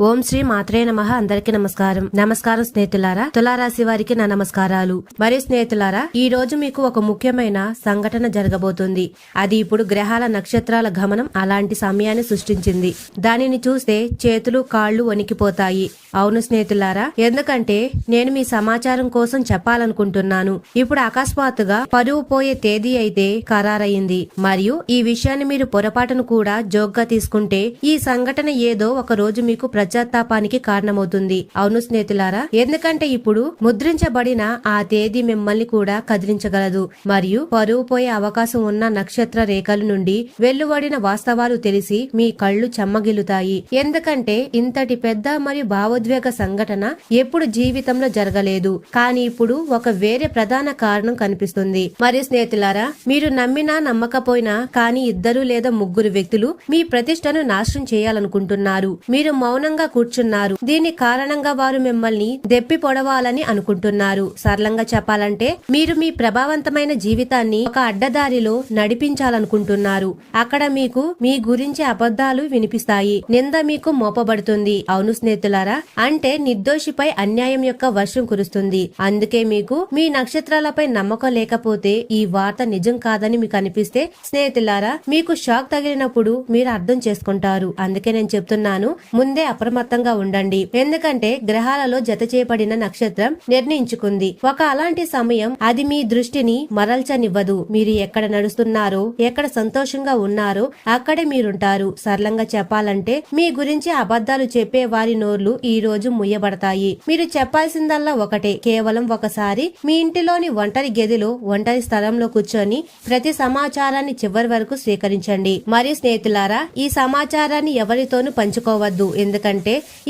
ఓం శ్రీ మాత్రే నమ. అందరికి నమస్కారం. నమస్కారం స్నేహితులారా తులారాశి వారికి నా నమస్కారాలు. మరి స్నేహితులారా ఈ రోజు మీకు ఒక ముఖ్యమైన సంఘటన జరగబోతుంది. అది ఇప్పుడు గ్రహాల నక్షత్రాల గమనం అలాంటి సమయాన్ని సృష్టించింది. దానిని చూస్తే చేతులు కాళ్ళు వణికిపోతాయి. అవును స్నేహితులారా ఎందుకంటే నేను మీ సమాచారం కోసం చెప్పాలనుకుంటున్నాను. ఇప్పుడు అకస్మాత్తుగా పరువు పోయే తేదీ అయితే ఖరారయింది మరియు ఈ విషయాన్ని మీరు పొరపాటును కూడా జోగ్గా తీసుకుంటే ఈ సంఘటన ఏదో ఒక రోజు మీకు పశ్చాత్తాపానికి కారణమవుతుంది. అవును స్నేహితులారా ఎందుకంటే ఇప్పుడు ముద్రించబడిన ఆ తేదీ మిమ్మల్ని కూడా కదిలించగలదు. మరియు పరువు పోయే అవకాశం ఉన్న నక్షత్ర రేఖల నుండి వెలువడిన వాస్తవాలు తెలిసి మీ కళ్ళు చెమ్మగిలుతాయి ఎందుకంటే ఇంతటి పెద్ద మరియు భావోద్వేగ సంఘటన ఎప్పుడు జీవితంలో జరగలేదు. కానీ ఇప్పుడు ఒక వేరే ప్రధాన కారణం కనిపిస్తుంది. మరియు స్నేహితులారా మీరు నమ్మినా నమ్మకపోయినా కానీ ఇద్దరు లేదా ముగ్గురు వ్యక్తులు మీ ప్రతిష్టను నాశనం చేయాలనుకుంటున్నారు. మీరు మౌనం మౌనంగా కూర్చున్నారు. దీని కారణంగా వారు మిమ్మల్ని దెప్పి పొడవాలని అనుకుంటున్నారు. సరళంగా చెప్పాలంటే మీరు మీ ప్రభావవంతమైన జీవితాన్ని ఒక అడ్డదారిలో నడిపించాలనుకుంటున్నారు. అక్కడ మీకు మీ గురించి అబద్ధాలు వినిపిస్తాయి. నింద మీకు మోపబడుతుంది. అవును స్నేహితులారా అంటే నిర్దోషిపై అన్యాయం యొక్క వర్షం కురుస్తుంది. అందుకే మీకు మీ నక్షత్రాలపై నమ్మకం లేకపోతే ఈ వార్త నిజం కాదని మీకు అనిపిస్తే స్నేహితులారా మీకు షాక్ తగిలినప్పుడు మీరు అర్థం చేసుకుంటారు. అందుకే నేను చెప్తున్నాను ముందే అప్రమత్తంగా ఉండండి. ఎందుకంటే గ్రహాలలో జత చేయబడిన నక్షత్రం నిర్ణయించుకుంది. ఒక అలాంటి సమయం అది మీ దృష్టిని మరల్చనివ్వదు. మీరు ఎక్కడ నడుస్తున్నారో ఎక్కడ సంతోషంగా ఉన్నారో అక్కడే మీరుంటారు. సరళంగా చెప్పాలంటే మీ గురించి అబద్ధాలు చెప్పే వారి నోర్లు ఈ రోజు ముయ్యబడతాయి మీరు చెప్పాల్సిందల్లా ఒకటే. కేవలం ఒకసారి మీ ఇంటిలోని ఒంటరి గదిలో ఒంటరి స్థలంలో కూర్చొని ప్రతి సమాచారాన్ని చివరి వరకు స్వీకరించండి. మరియు స్నేహితులారా ఈ సమాచారాన్ని ఎవరితోనూ పంచుకోవద్దు. ఎందుకంటే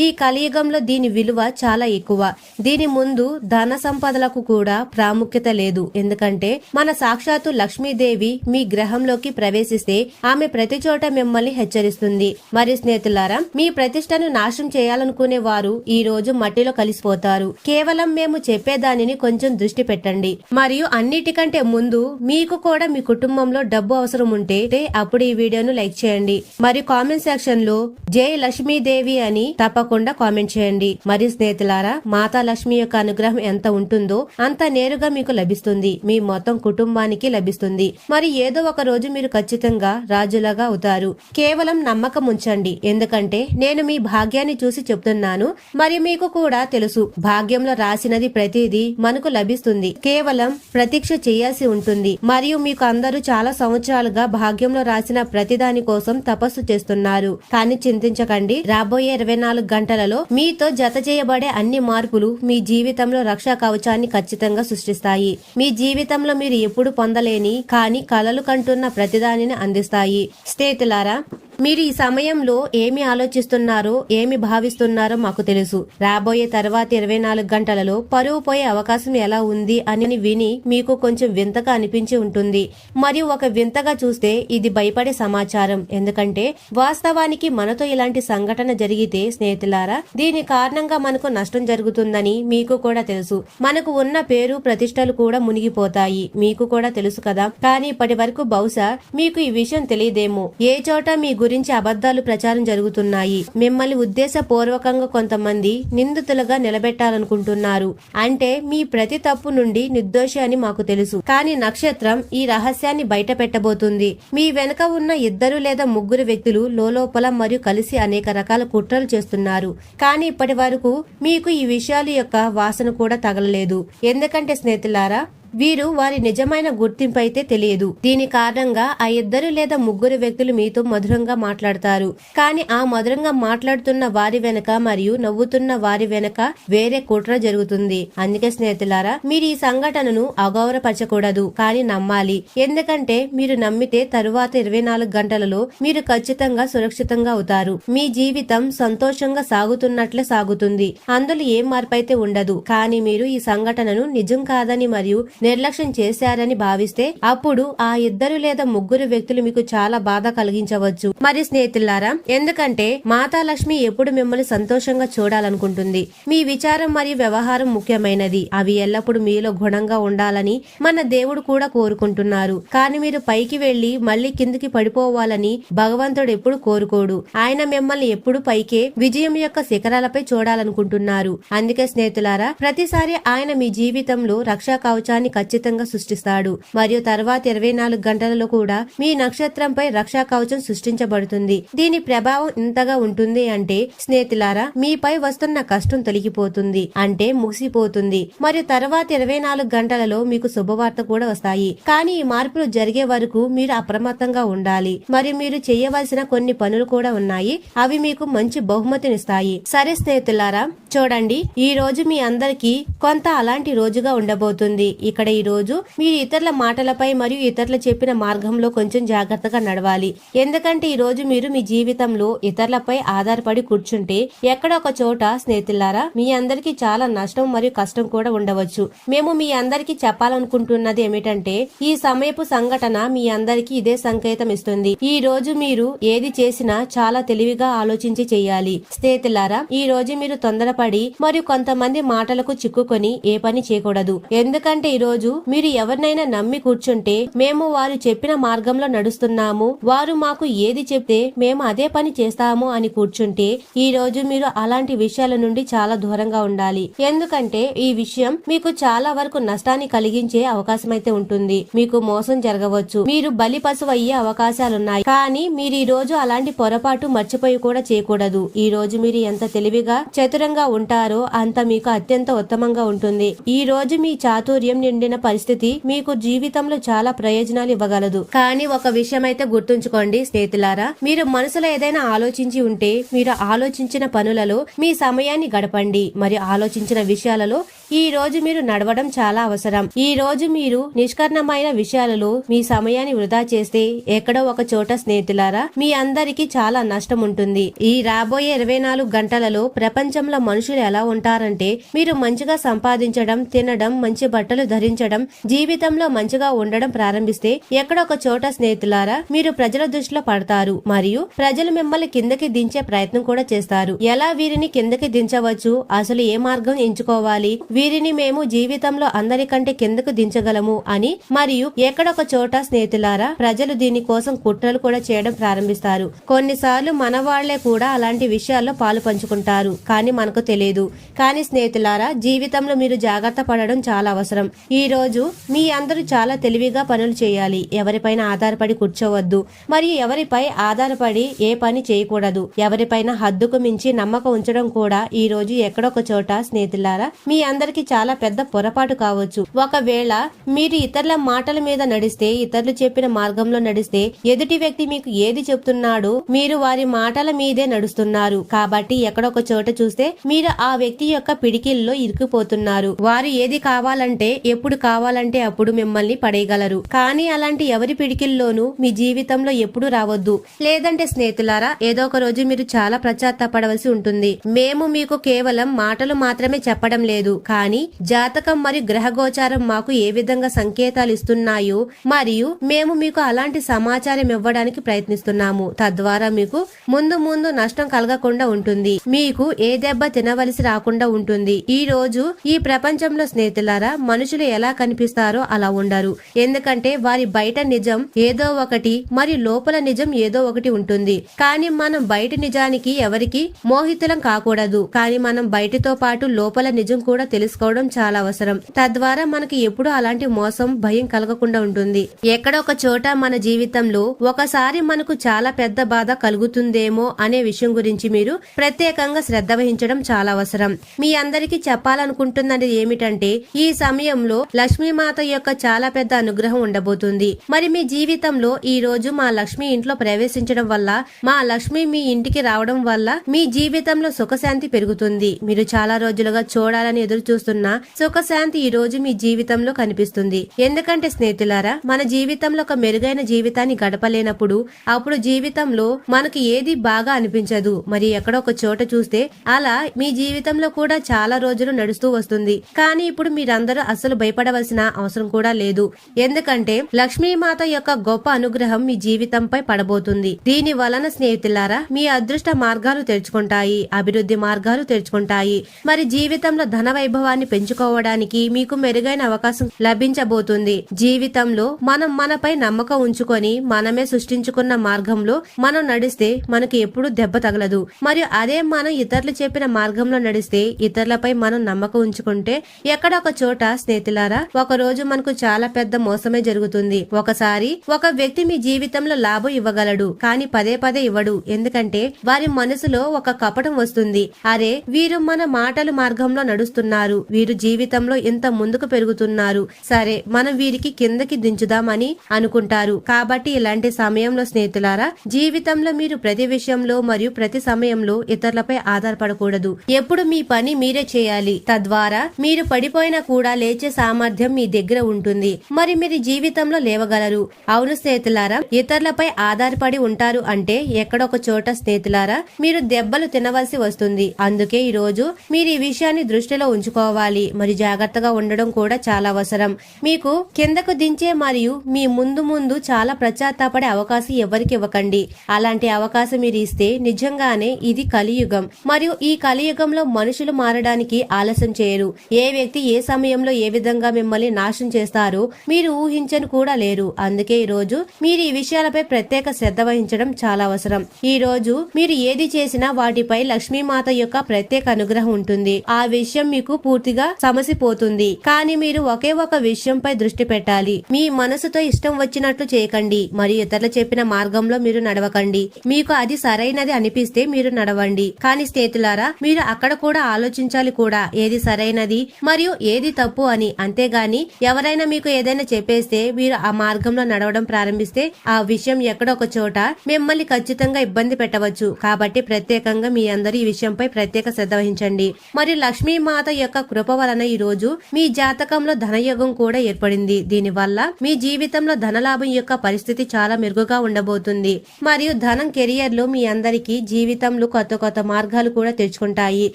ఈ కలియుగంలో దీని విలువ చాలా ఎక్కువ. దీని ముందు ధన సంపదలకు కూడా ప్రాముఖ్యత లేదు. ఎందుకంటే మన సాక్షాత్తు లక్ష్మీదేవి మీ గ్రహంలోకి ప్రవేశిస్తే ఆమె ప్రతి చోట మిమ్మల్ని హెచ్చరిస్తుంది. మరి స్నేహితులారా మీ ప్రతిష్టను నాశనం చేయాలనుకునే వారు ఈ రోజు మట్టిలో కలిసిపోతారు. కేవలం మేము చెప్పేదానిని కొంచెం దృష్టి పెట్టండి. మరియు అన్నిటికంటే ముందు మీకు కూడా మీ కుటుంబంలో డబ్బు అవసరం ఉంటే అప్పుడు ఈ వీడియోను లైక్ చేయండి. మరియు కామెంట్ సెక్షన్లో జై లక్ష్మీదేవి అని తప్పకుండా కామెంట్ చేయండి. మరి స్నేహితులారా మాతా లక్ష్మి యొక్క అనుగ్రహం ఎంత ఉంటుందో అంత నేరుగా మీకు లభిస్తుంది. మీ మొత్తం కుటుంబానికి లభిస్తుంది. మరి ఏదో ఒక రోజు మీరు ఖచ్చితంగా రాజులాగా అవుతారు. కేవలం నమ్మకం ఉంచండి. ఎందుకంటే నేను మీ భాగ్యాన్ని చూసి చెప్తున్నాను. మరి మీకు కూడా తెలుసు భాగ్యంలో రాసినది ప్రతిదీ మనకు లభిస్తుంది. కేవలం ప్రతీక్ష చేయాల్సి ఉంటుంది. మరియు మీకు అందరూ చాలా సంవత్సరాలుగా భాగ్యంలో రాసిన ప్రతిదాని కోసం తపస్సు చేస్తున్నారు. కానీ చింతించకండి. రాబోయే ఇరవై నాలుగు గంటలలో మీతో జత చేయబడే అన్ని మార్పులు మీ జీవితంలో రక్షా కవచాన్ని ఖచ్చితంగా సృష్టిస్తాయి. మీ జీవితంలో మీరు ఎప్పుడు పొందలేని కానీ కలలు కంటున్న ప్రతిదానిని అందిస్తాయి. స్నేహితులారా మీరు ఈ సమయంలో ఏమి ఆలోచిస్తున్నారో ఏమి భావిస్తున్నారో మాకు తెలుసు. రాబోయే తర్వాత ఇరవై నాలుగు గంటలలో పరువు పోయే అవకాశం ఎలా ఉంది అని విని మీకు కొంచెం వింతగా అనిపించి ఉంటుంది. మరియు ఒక వింతగా చూస్తే ఇది భయపడే సమాచారం. ఎందుకంటే వాస్తవానికి మనతో ఇలాంటి సంఘటన జరిగితే స్నేహితులారా? దీని కారణంగా మనకు నష్టం జరుగుతుందని మీకు కూడా తెలుసు. మనకు ఉన్న పేరు ప్రతిష్టలు కూడా మునిగిపోతాయి. మీకు కూడా తెలుసు కదా? కానీ ఇప్పటి వరకు బహుశా మీకు ఈ విషయం తెలియదేమో. ఏ చోట మీ గురించి అబద్ధాలు ప్రచారం జరుగుతున్నాయి? మిమ్మల్ని ఉద్దేశపూర్వకంగా కొంతమంది నిందితులుగా నిలబెట్టాలనుకుంటున్నారు. అంటే మీ ప్రతి తప్పు నుండి నిర్దోషి అని మాకు తెలుసు. కానీ నక్షత్రం ఈ రహస్యాన్ని బయట పెట్టబోతుంది మీ వెనుక ఉన్న ఇద్దరు లేదా ముగ్గురు వ్యక్తులు లోపల మరియు కలిసి అనేక రకాల కుట్రలు చేస్తున్నారు. కానీ ఇప్పటి వరకు మీకు ఈ విషయాల యొక్క వాసన కూడా తగలలేదు. ఎందుకంటే స్నేహితులారా వీరు వారి నిజమైన గుర్తింపు అయితే తెలియదు. దీని కారణంగా ఆ ఇద్దరు లేదా ముగ్గురు వ్యక్తులు మీతో మధురంగా మాట్లాడతారు. కానీ ఆ మధురంగా మాట్లాడుతున్న వారి వెనక మరియు నవ్వుతున్న వారి వెనక వేరే కుట్ర జరుగుతుంది. అందుకే స్నేహితులారా మీరు ఈ సంఘటనను అగౌరవపరచకూడదు. కానీ నమ్మాలి. ఎందుకంటే మీరు నమ్మితే తరువాత ఇరవై నాలుగు గంటలలో మీరు ఖచ్చితంగా సురక్షితంగా అవుతారు. మీ జీవితం సంతోషంగా సాగుతున్నట్లే సాగుతుంది. అందులో ఏం మార్పు అయితే ఉండదు. కానీ మీరు ఈ సంఘటనను నిజం కాదని మరియు నిర్లక్ష్యం చేశారని భావిస్తే అప్పుడు ఆ ఇద్దరు లేదా ముగ్గురు వ్యక్తులు మీకు చాలా బాధ కలిగించవచ్చు. మరి స్నేహితులారా ఎందుకంటే మాతా లక్ష్మి ఎప్పుడు మిమ్మల్ని సంతోషంగా చూడాలనుకుంటుంది. మీ విచారం మరియు వ్యవహారం ముఖ్యమైనది. అవి ఎల్లప్పుడూ మీలో గుణంగా ఉండాలని మన దేవుడు కూడా కోరుకుంటున్నారు. కానీ మీరు పైకి వెళ్ళి మళ్ళీ కిందికి పడిపోవాలని భగవంతుడు ఎప్పుడు కోరుకోడు. ఆయన మిమ్మల్ని ఎప్పుడు పైకే విజయం యొక్క శిఖరాలపై చూడాలనుకుంటున్నారు. అందుకే స్నేహితులారా ప్రతిసారి ఆయన మీ జీవితంలో రక్షా కవచాన్ని ఖచ్చితంగా సృష్టిస్తాడు. మరియు తర్వాత ఇరవై నాలుగు గంటలలో కూడా మీ నక్షత్రంపై రక్షా కవచం సృష్టించబడుతుంది. దీని ప్రభావం ఇంతగా ఉంటుంది అంటే స్నేహితులారా మీపై వస్తున్న కష్టం తొలగిపోతుంది అంటే ముగిసిపోతుంది. మరియు తర్వాత ఇరవై నాలుగు గంటలలో మీకు శుభవార్త కూడా వస్తాయి. కానీ ఈ మార్పులు జరిగే వరకు మీరు అప్రమత్తంగా ఉండాలి. మరియు మీరు చేయవలసిన కొన్ని పనులు కూడా ఉన్నాయి. అవి మీకు మంచి బహుమతినిస్తాయి సరే స్నేహితులారా చూడండి. ఈ రోజు మీ అందరికీ కొంత అలాంటి రోజుగా ఉండబోతుంది. ఇక్కడ ఈ రోజు మీరు ఇతరుల మాటలపై మరియు ఇతరులు చెప్పిన మార్గంలో కొంచెం జాగ్రత్తగా నడవాలి. ఎందుకంటే ఈ రోజు మీరు మీ జీవితంలో ఇతరులపై ఆధారపడి కూర్చుంటే ఎక్కడ ఒక చోట స్నేహితులారా మీ అందరికీ చాలా నష్టం మరియు కష్టం కూడా ఉండవచ్చు. మేము మీ అందరికీ చెప్పాలనుకుంటున్నది ఏమిటంటే ఈ సమయపు సంఘటన మీ అందరికీ ఇదే సంకేతం ఇస్తుంది. ఈ రోజు మీరు ఏది చేసినా చాలా తెలివిగా ఆలోచించి చేయాలి. స్నేహితులారా ఈ రోజు మీరు తొందరపడి మరియు కొంతమంది మాటలకు చిక్కుకొని ఏ పని చేయకూడదు. ఎందుకంటే ఈ రోజు రోజు మీరు ఎవరినైనా నమ్మి కూర్చుంటే మేము వారు చెప్పిన మార్గంలో నడుస్తున్నాము. వారు మాకు ఏది చెప్తే మేము అదే పని చేస్తాము అని కూర్చుంటే ఈ రోజు మీరు అలాంటి విషయాల నుండి చాలా దూరంగా ఉండాలి. ఎందుకంటే ఈ విషయం మీకు చాలా వరకు నష్టాన్ని కలిగించే అవకాశం అయితే ఉంటుంది. మీకు మోసం జరగవచ్చు. మీరు బలి పశువు అయ్యే అవకాశాలున్నాయి. కానీ మీరు ఈ రోజు అలాంటి పొరపాటు మర్చిపోయి కూడా చేయకూడదు. ఈ రోజు మీరు ఎంత తెలివిగా చతురంగా ఉంటారో అంత మీకు అత్యంత ఉత్తమంగా ఉంటుంది. ఈ రోజు మీ చాతుర్యం నిండిన పరిస్థితి మీకు జీవితంలో చాలా ప్రయోజనాలు ఇవ్వగలదు. కానీ ఒక విషయం అయితే గుర్తుంచుకోండి స్నేహితులారా మీరు మనసులో ఏదైనా ఆలోచించి ఉంటే మీరు ఆలోచించిన పనులలో మీ సమయాన్ని గడపండి. మరి ఆలోచించిన విషయాలలో ఈ రోజు మీరు నడవడం చాలా అవసరం. ఈ రోజు మీరు నిష్కర్ణమైన విషయాలలో మీ సమయాన్ని వృధా చేస్తే ఎక్కడో ఒక చోట స్నేహితులారా మీ అందరికీ చాలా నష్టం ఉంటుంది ఈ రాబోయే ఇరవై నాలుగు గంటలలో ప్రపంచంలో మనుషులు ఎలా ఉంటారంటే మీరు మంచిగా సంపాదించడం తినడం మంచి బట్టలు ధరించడం జీవితంలో మంచిగా ఉండడం ప్రారంభిస్తే ఎక్కడొక చోట స్నేహితులారా మీరు ప్రజల దృష్టిలో పడతారు. మరియు ప్రజలు మిమ్మల్ని కిందకి దించే ప్రయత్నం కూడా చేస్తారు. ఎలా వీరిని కిందకి దించవచ్చు? అసలు ఏ మార్గం ఎంచుకోవాలి? వీరిని మేము జీవితంలో అందరికంటే కిందకు దించగలము అని మరియు ఎక్కడొక చోట స్నేహితులారా ప్రజలు దీని కోసం కుట్రలు కూడా చేయడం ప్రారంభిస్తారు. కొన్నిసార్లు మన వాళ్ళే కూడా అలాంటి విషయాల్లో పాలు పంచుకుంటారు. కానీ మనకు తెలియదు కానీ స్నేహితులారా జీవితంలో మీరు జాగ్రత్త పడడం చాలా అవసరం. ఈ రోజు మీ అందరూ చాలా తెలివిగా పనులు చేయాలి. ఎవరిపైన ఆధారపడి కూర్చోవద్దు. మరియు ఎవరిపై ఆధారపడి ఏ పని చేయకూడదు? ఎవరిపైన హద్దుకు మించి నమ్మకం ఉంచడం కూడా ఈ రోజు ఎక్కడొక చోట స్నేహితులారా మీ అందరికి చాలా పెద్ద పొరపాటు కావచ్చు. ఒకవేళ మీరు ఇతరుల మాటల మీద నడిస్తే ఇతరులు చెప్పిన మార్గంలో నడిస్తే ఎదుటి వ్యక్తి మీకు ఏది చెప్తున్నాడో మీరు వారి మాటల మీదే నడుస్తున్నారు. కాబట్టి ఎక్కడొక చోట చూస్తే మీరు ఆ వ్యక్తి యొక్క పిడికిల్లో ఇరుకుపోతున్నారు వారు ఏది కావాలంటే ఎప్పుడు కావాలంటే అప్పుడు మిమ్మల్ని పడేయగలరు. కానీ అలాంటి ఎవరి పిడికిల్లోనూ మీ జీవితంలో ఎప్పుడు రావద్దు. లేదంటే స్నేహితులారా ఏదో ఒక రోజు మీరు చాలా పశ్చాత్తాపడవలసి ఉంటుంది. మేము మీకు కేవలం మాటలు మాత్రమే చెప్పడం లేదు. కానీ జాతకం మరియు గ్రహగోచారం మాకు ఏ విధంగా సంకేతాలు ఇస్తున్నాయో మరియు మేము మీకు అలాంటి సమాచారం ఇవ్వడానికి ప్రయత్నిస్తున్నాము. తద్వారా మీకు ముందు ముందు నష్టం కలగకుండా ఉంటుంది. మీకు ఏ దెబ్బ తినవలసి రాకుండా ఉంటుంది. ఈ రోజు ఈ ప్రపంచంలో స్నేహితులారా మనుషులు ఎలా కనిపిస్తారో అలా ఉండరు. ఎందుకంటే వారి బయట నిజం ఏదో ఒకటి మరియు లోపల నిజం ఏదో ఒకటి ఉంటుంది. కానీ మనం బయట నిజానికి ఎవరికి మోహితులం కాకూడదు. కానీ మనం బయటితో పాటు లోపల నిజం కూడా తెలుసుకోవడం చాలా అవసరం. తద్వారా మనకి ఎప్పుడు అలాంటి మోసం భయం కలగకుండా ఉంటుంది. ఎక్కడ ఒక చోట మన జీవితంలో ఒకసారి మనకు చాలా పెద్ద బాధ కలుగుతుందేమో అనే విషయం గురించి మీరు ప్రత్యేకంగా శ్రద్ధ వహించడం చాలా అవసరం. మీ అందరికీ చెప్పాలనుకుంటున్నది ఏమిటంటే ఈ సమయంలో లక్ష్మీమాత యొక్క చాలా పెద్ద అనుగ్రహం ఉండబోతుంది. మరి మీ జీవితంలో ఈ రోజు మా లక్ష్మి ఇంట్లో ప్రవేశించడం వల్ల మా లక్ష్మి మీ ఇంటికి రావడం వల్ల మీ జీవితంలో సుఖశాంతి పెరుగుతుంది. మీరు చాలా రోజులుగా చూడాలని ఎదురు చూస్తున్న సుఖశాంతి ఈ రోజు మీ జీవితంలో కనిపిస్తుంది. ఎందుకంటే స్నేహితులారా మన జీవితంలో ఒక మెరుగైన జీవితాన్ని గడపలేనప్పుడు అప్పుడు జీవితంలో మనకి ఏది బాగా అనిపించదు. మరి ఎక్కడో ఒక చోట చూస్తే అలా మీ జీవితంలో కూడా చాలా రోజులు నడుస్తూ వస్తుంది. కానీ ఇప్పుడు మీరందరూ అసలు భయపడవలసిన అవసరం కూడా లేదు. ఎందుకంటే లక్ష్మీమాత యొక్క గొప్ప అనుగ్రహం మీ జీవితంపై పడబోతుంది. దీని వలన స్నేహితులారా మీ అదృష్ట మార్గాలు తెరుచుకుంటాయి అభివృద్ధి మార్గాలు తెరుచుకుంటాయి. మరి జీవితంలో ధన అనుభవాన్ని పెంచుకోవడానికి మీకు మెరుగైన అవకాశం లభించబోతుంది. జీవితంలో మనం మనపై నమ్మకం ఉంచుకొని మనమే సృష్టించుకున్న మార్గంలో మనం నడిస్తే మనకి ఎప్పుడు దెబ్బ తగలదు. మరియు అదే మనం ఇతరులు చెప్పిన మార్గంలో నడిస్తే ఇతరులపై మనం నమ్మకం ఉంచుకుంటే ఎక్కడ ఒక చోట స్నేహితులారా ఒక రోజు మనకు చాలా పెద్ద మోసమే జరుగుతుంది. ఒకసారి ఒక వ్యక్తి మీ జీవితంలో లాభం ఇవ్వగలడు కానీ పదే పదే ఇవ్వడు. ఎందుకంటే వారి మనసులో ఒక కపటం వస్తుంది. అరే వీరు మన మాటలు మార్గంలో నడుస్తున్నారు. వీరు జీవితంలో ఇంత ముందుకు పెరుగుతున్నారు? సరే మనం వీరికి కిందకి దించుదామని అనుకుంటారు. కాబట్టి ఇలాంటి సమయంలో స్నేహితులారా జీవితంలో మీరు ప్రతి విషయంలో మరియు ప్రతి సమయంలో ఇతరులపై ఆధారపడకూడదు. ఎప్పుడు మీ పని మీరే చేయాలి. తద్వారా మీరు పడిపోయినా కూడా లేచే సామర్థ్యం మీ దగ్గర ఉంటుంది. మరి మీరు జీవితంలో లేవగలరు. అవును స్నేహితులారా ఇతరులపై ఆధారపడి ఉంటారు అంటే ఎక్కడొక చోట స్నేహితులారా మీరు దెబ్బలు తినవలసి వస్తుంది. అందుకే ఈ రోజు మీరు ఈ విషయాన్ని దృష్టిలో ఉంచుకోవాలి మరి జాగ్రత్తగా ఉండడం కూడా చాలా అవసరం. మీకు కిందకు దించే మరియు మీ ముందు ముందు చాలా ప్రచాతాపడే అవకాశం ఎవరికి ఇవ్వకండి. అలాంటి అవకాశం మీరు ఇస్తే నిజంగానే ఇది కలియుగం. మరియు ఈ కలియుగంలో మనుషులు మారడానికి ఆలస్యం చేయరు. ఏ వ్యక్తి ఏ సమయంలో ఏ విధంగా మిమ్మల్ని నాశనం చేస్తారో మీరు ఊహించని కూడా లేరు. అందుకే ఈ రోజు మీరు ఈ విషయాలపై ప్రత్యేక శ్రద్ధ వహించడం చాలా అవసరం. ఈ రోజు మీరు ఏది చేసినా వాటిపై లక్ష్మీమాత యొక్క ప్రత్యేక అనుగ్రహం ఉంటుంది. ఆ విషయం మీకు పూర్తిగా సమసిపోతుంది. కానీ మీరు ఒకే ఒక విషయంపై దృష్టి పెట్టాలి. మీ మనసుతో ఇష్టం వచ్చినట్లు చేయకండి. మరియు ఇతరులు చెప్పిన మార్గంలో మీరు నడవకండి. మీకు అది సరైనది అనిపిస్తే మీరు నడవండి. కానీ స్నేహితులారా మీరు అక్కడ కూడా ఆలోచించాలి కూడా. ఏది సరైనది మరియు ఏది తప్పు అని. అంతేగాని ఎవరైనా మీకు ఏదైనా చెప్పేస్తే మీరు ఆ మార్గంలో నడవడం ప్రారంభిస్తే ఆ విషయం ఎక్కడొక ఒక చోట మిమ్మల్ని ఖచ్చితంగా ఇబ్బంది పెట్టవచ్చు. కాబట్టి ప్రత్యేకంగా మీ అందరూ ఈ విషయంపై ప్రత్యేక శ్రద్ధ వహించండి. మరియు లక్ష్మీమాత యొక్క కృప వలన ఈ రోజు మీ జాతకంలో ధనయోగం కూడా ఏర్పడింది. దీనివల్ల మీ జీవితంలో ధనలాభం యొక్క పరిస్థితి చాలా మెరుగుగా ఉండబోతుంది. మరియు ధనం కెరియర్లో మీ అందరికీ జీవితంలో కొత్త కొత్త మార్గాలు కూడా తెచ్చుకుంటాయి.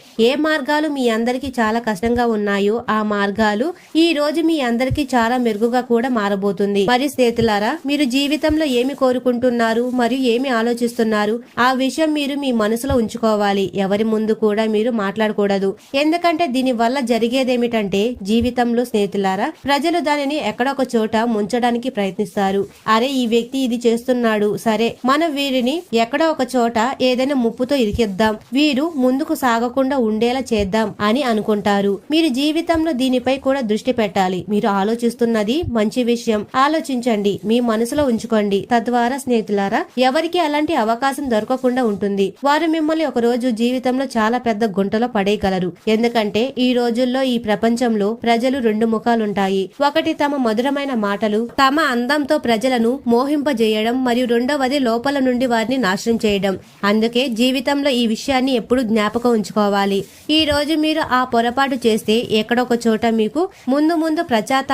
ఏ మార్గాలు మీ అందరికీ చాలా కష్టంగా ఉన్నాయో ఆ మార్గాలు ఈ రోజు మీ అందరికీ చాలా మెరుగుగా కూడా మారబోతుంది. మరియు స్నేహితులారా మీరు జీవితంలో ఏమి కోరుకుంటున్నారు? మరియు ఏమి ఆలోచిస్తున్నారు? ఆ విషయం మీరు మీ మనసులో ఉంచుకోవాలి. ఎవరి ముందు కూడా మీరు మాట్లాడకూడదు. ఎందుకంటే దీని వల్ల జరిగేదేమిటంటే జీవితంలో స్నేహితులారా ప్రజలు దానిని ఎక్కడొక చోట ముంచడానికి ప్రయత్నిస్తారు. అరే ఈ వ్యక్తి ఇది చేస్తున్నాడు. సరే మనం వీరిని ఎక్కడో ఒక చోట ఏదైనా ముప్పుతో ఇరికిద్దాం. వీరు ముందుకు సాగకుండా ఉండేలా చేద్దాం అని అనుకుంటారు. మీరు జీవితంలో దీనిపై కూడా దృష్టి పెట్టాలి. మీరు ఆలోచిస్తున్నది మంచి విషయం. ఆలోచించండి. మీ మనసులో ఉంచుకోండి. తద్వారా స్నేహితులారా ఎవరికి అలాంటి అవకాశం దొరకకుండా ఉంటుంది. వారు మిమ్మల్ని ఒక రోజు జీవితంలో చాలా పెద్ద గుంటలో పడేయగలరు. ఎందుకంటే ఈ రోజుల్లో ఈ ప్రపంచంలో ప్రజలు రెండు ముఖాలుంటాయి. ఒకటి తమ మధురమైన మాటలు తమ అందంతో ప్రజలను మోహింపజేయడం మరియు రెండవది లోపల నుండి వారిని నాశనం చేయడం. అందుకే జీవితంలో ఈ విషయాన్ని ఎప్పుడు జ్ఞాపకం ఉంచుకోవాలి. ఈ రోజు మీరు ఆ పొరపాటు చేస్తే ఎక్కడొక చోట మీకు ముందు ముందు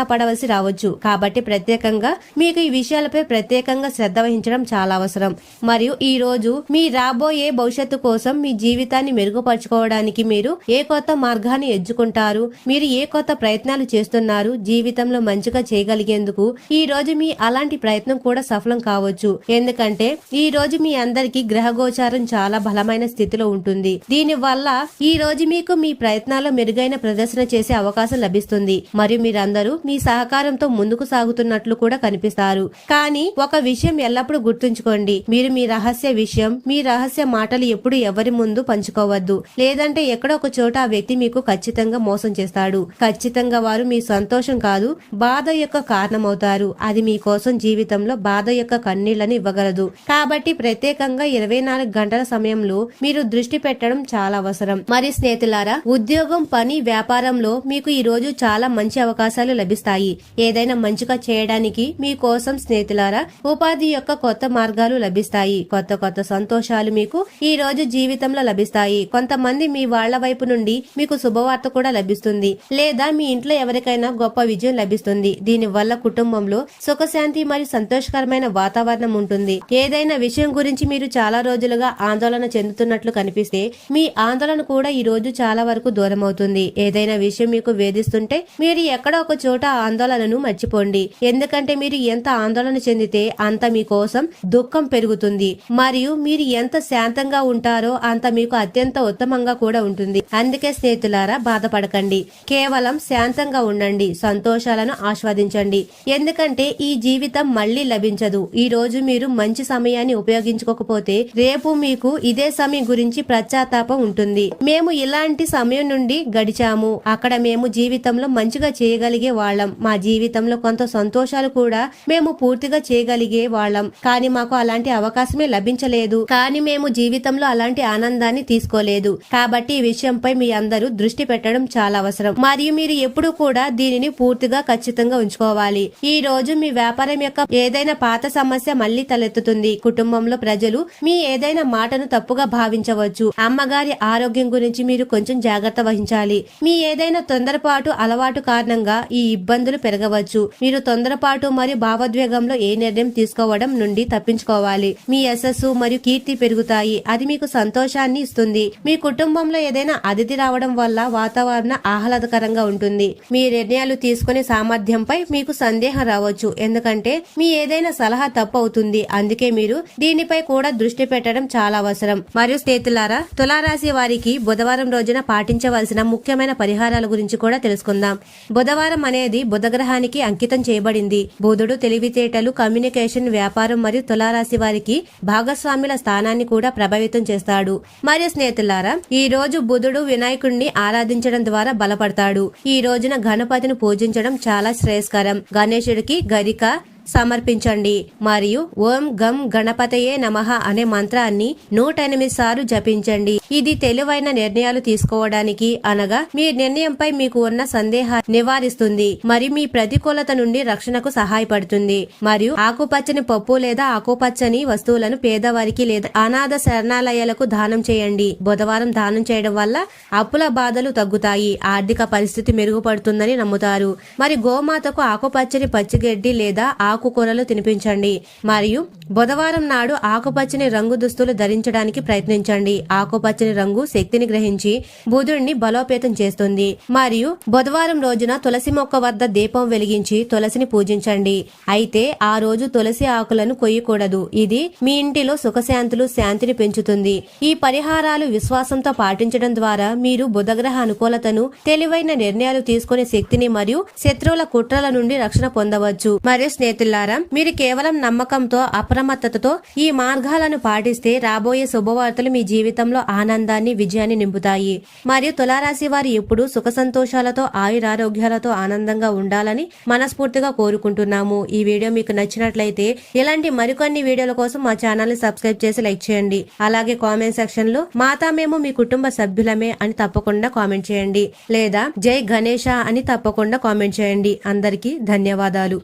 పడవలసి రావచ్చు. కాబట్టి ప్రత్యేకంగా మీకు ఈ విషయాలపై ప్రత్యేకంగా శ్రద్ధ వహించడం చాలా అవసరం. మరియు ఈ రోజు మీ రాబోయే భవిష్యత్తు కోసం మీ జీవితాన్ని మెరుగుపరచుకోవడానికి మీరు ఏ కొత్త మార్గాన్ని ఎజ్జు పంచుకుంటారు. మీరు ఏ కొత్త ప్రయత్నాలు చేస్తున్నారు జీవితంలో మంచిగా చేయగలిగేందుకు ఈ రోజు మీ అలాంటి ప్రయత్నం కూడా సఫలం కావచ్చు. ఎందుకంటే ఈ రోజు మీ అందరికి గ్రహగోచారం చాలా బలమైన స్థితిలో ఉంటుంది. దీని వల్ల ఈ రోజు మీకు మీ ప్రయత్నాల్లో మెరుగైన ప్రదర్శన చేసే అవకాశం లభిస్తుంది. మరియు మీరందరూ మీ సహకారంతో ముందుకు సాగుతున్నట్లు కూడా కనిపిస్తారు. కానీ ఒక విషయం ఎల్లప్పుడూ గుర్తుంచుకోండి. మీరు మీ రహస్య విషయం మీ రహస్య మాటలు ఎప్పుడు ఎవరి ముందు పంచుకోవద్దు. లేదంటే ఎక్కడో ఒక చోట ఆ వ్యక్తి మీకు ఖచ్చితంగా మోసం చేస్తాడు. ఖచ్చితంగా వారు మీ సంతోషం కాదు బాధ యొక్క కారణమవుతారు. అది మీ కోసం జీవితంలో బాధ యొక్క కన్నీళ్ళను ఇవ్వగలదు. కాబట్టి ప్రత్యేకంగా ఇరవై నాలుగు గంటల సమయంలో మీరు దృష్టి పెట్టడం చాలా అవసరం. మరి స్నేహితులారా ఉద్యోగం పని వ్యాపారంలో మీకు ఈ రోజు చాలా మంచి అవకాశాలు లభిస్తాయి. ఏదైనా మంచిగా చేయడానికి మీ కోసం స్నేహితులారా ఉపాధి యొక్క కొత్త మార్గాలు లభిస్తాయి. కొత్త కొత్త సంతోషాలు మీకు ఈ రోజు జీవితంలో లభిస్తాయి. కొంతమంది మీ వాళ్ళ వైపు నుండి మీకు శుభవార్త కూడా లభిస్తుంది. లేదా మీ ఇంట్లో ఎవరికైనా గొప్ప విజయం లభిస్తుంది. దీని వల్ల కుటుంబంలో సుఖశాంతి మరియు సంతోషకరమైన వాతావరణం ఉంటుంది. ఏదైనా విషయం గురించి మీరు చాలా రోజులుగా ఆందోళన చెందుతున్నట్లు కనిపిస్తే మీ ఆందోళన కూడా ఈ రోజు చాలా వరకు దూరం అవుతుంది. ఏదైనా విషయం మీకు వేధిస్తుంటే మీరు ఎక్కడ ఒక చోట ఆందోళనను మర్చిపోండి. ఎందుకంటే మీరు ఎంత ఆందోళన చెందితే అంత మీకోసం దుఃఖం పెరుగుతుంది. మరియు మీరు ఎంత శాంతంగా ఉంటారో అంత మీకు అత్యంత ఉత్తమంగా కూడా ఉంటుంది. అందుకే స్నేహితులారా బాధపడకండి. కేవలం శాంతంగా ఉండండి. సంతోషాలను ఆస్వాదించండి. ఎందుకంటే ఈ జీవితం మళ్ళీ లభించదు. ఈ రోజు మీరు మంచి సమయాన్ని ఉపయోగించుకోకపోతే రేపు మీకు ఇదే సమయం గురించి పశ్చాత్తాపం ఉంటుంది. మేము ఇలాంటి సమయం నుండి గడిచాము. అక్కడ మేము జీవితంలో మంచిగా చేయగలిగే వాళ్ళం. మా జీవితంలో కొంత సంతోషాలు కూడా మేము పూర్తిగా చేయగలిగే వాళ్ళం. కానీ మాకు అలాంటి అవకాశమే లభించలేదు. కానీ మేము జీవితంలో అలాంటి ఆనందాన్ని తీసుకోలేదు. కాబట్టి ఈ విషయంపై మీ అందరూ దృష్టి పెట్టడం. చాలా అవసరం. మరియు మీరు ఎప్పుడు కూడా దీనిని పూర్తిగా ఖచ్చితంగా ఉంచుకోవాలి. ఈ రోజు మీ వ్యాపారం యొక్క ఏదైనా పాత సమస్య మళ్ళీ తలెత్తుతుంది. కుటుంబంలో ప్రజలు మీ ఏదైనా మాటను తప్పుగా భావించవచ్చు. అమ్మగారి ఆరోగ్యం గురించి మీరు కొంచెం జాగ్రత్త వహించాలి. మీ ఏదైనా తొందరపాటు అలవాటు కారణంగా ఈ ఇబ్బందులు పెరగవచ్చు. మీరు తొందరపాటు మరియు భావోద్వేగంలో ఏ నిర్ణయం తీసుకోవడం నుండి తప్పించుకోవాలి. మీ యశస్సు మరియు కీర్తి పెరుగుతాయి. అది మీకు సంతోషాన్ని ఇస్తుంది. మీ కుటుంబంలో ఏదైనా అతిథి రావడం వల్ల వాతావరణం ఆహ్లాదకరంగా ఉంటుంది. మీ నిర్ణయాలు తీసుకునే సామర్థ్యంపై మీకు సందేహం రావచ్చు. ఎందుకంటే మీ ఏదైనా సలహా తప్పు అవుతుంది. అందుకే మీరు దీనిపై కూడా దృష్టి పెట్టడం చాలా అవసరం. మరియు స్నేహితులారా తులారాశి వారికి బుధవారం రోజున పాటించవలసిన ముఖ్యమైన పరిహారాల గురించి కూడా తెలుసుకుందాం. బుధవారం అనేది బుధగ్రహానికి అంకితం చేయబడింది. బుధుడు తెలివితేటలు కమ్యూనికేషన్ వ్యాపారం మరియు తులారాశి వారికి భాగస్వాముల స్థానాన్ని కూడా ప్రభావితం చేస్తాడు. మరియు స్నేహితులారా ఈ రోజు బుధుడు వినాయకుడిని ఆరాధించడం ద్వారా బలపడతాడు. ఈ రోజున గణపతిని పూజించడం చాలా శ్రేయస్కరం. గణేశుడికి గరిక సమర్పించండి. మరియు ఓం గం గణపతయే నమః అనే మంత్రాన్ని నూట ఎనిమిది సార్లు జపించండి. ఇది తెలివైన నిర్ణయాలు తీసుకోవడానికి అనగా మీ నిర్ణయంపై మీకు ఉన్న సందేహాన్ని నివారిస్తుంది మరియు మీ ప్రతికూలత నుండి రక్షణకు సహాయపడుతుంది మరియు ఆకుపచ్చని పప్పు లేదా ఆకుపచ్చని వస్తువులను పేదవారికి లేదా అనాథ శరణాలయాలకు దానం చేయండి. బుధవారం దానం చేయడం వల్ల అప్పుల బాధలు తగ్గుతాయి ఆర్థిక పరిస్థితి మెరుగుపడుతుందని నమ్ముతారు. మరి గోమాతకు ఆకుపచ్చని పచ్చిగడ్డి లేదా ఆకుకూరలు తినిపించండి మరియు బుధవారం నాడు ఆకుపచ్చని రంగు దుస్తులు ధరించడానికి ప్రయత్నించండి. ఆకుపచ్చని రంగు శక్తిని గ్రహించి బుధుడిని బలోపేతం చేస్తుంది. మరియు బుధవారం రోజున తులసి మొక్క వద్ద దీపం వెలిగించి తులసిని పూజించండి. అయితే ఆ రోజు తులసి ఆకులను కొయ్యకూడదు. ఇది మీ ఇంటిలో సుఖశాంతులు శాంతిని పెంచుతుంది. ఈ పరిహారాలు విశ్వాసంతో పాటించడం ద్వారా మీరు బుధగ్రహ అనుకూలతను తెలివైన నిర్ణయాలు తీసుకునే శక్తిని మరియు శత్రువుల కుట్రల నుండి రక్షణ పొందవచ్చు. మరియు స్నేహితులారా మీరు కేవలం నమ్మకంతో అప్రమత్తతతో ఈ మార్గాలను పాటిస్తే రాబోయే శుభవార్తలు మీ జీవితంలో ఆనందాన్ని విజయాన్ని నింపుతాయి. మరియు తులారాశి వారు ఎప్పుడు సుఖ సంతోషాలతో ఆయురారోగ్యాలతో ఆనందంగా ఉండాలని మనస్ఫూర్తిగా కోరుకుంటున్నాము. ఈ వీడియో మీకు నచ్చినట్లయితే ఇలాంటి మరికొన్ని వీడియోల కోసం మా ఛానల్ని సబ్స్క్రైబ్ చేసి లైక్ చేయండి. అలాగే కామెంట్ సెక్షన్లో మాతా మేము మీ కుటుంబ సభ్యులమే అని తప్పకుండా కామెంట్ చేయండి. లేదా జై గణేష అని తప్పకుండా కామెంట్ చేయండి. అందరికీ ధన్యవాదాలు.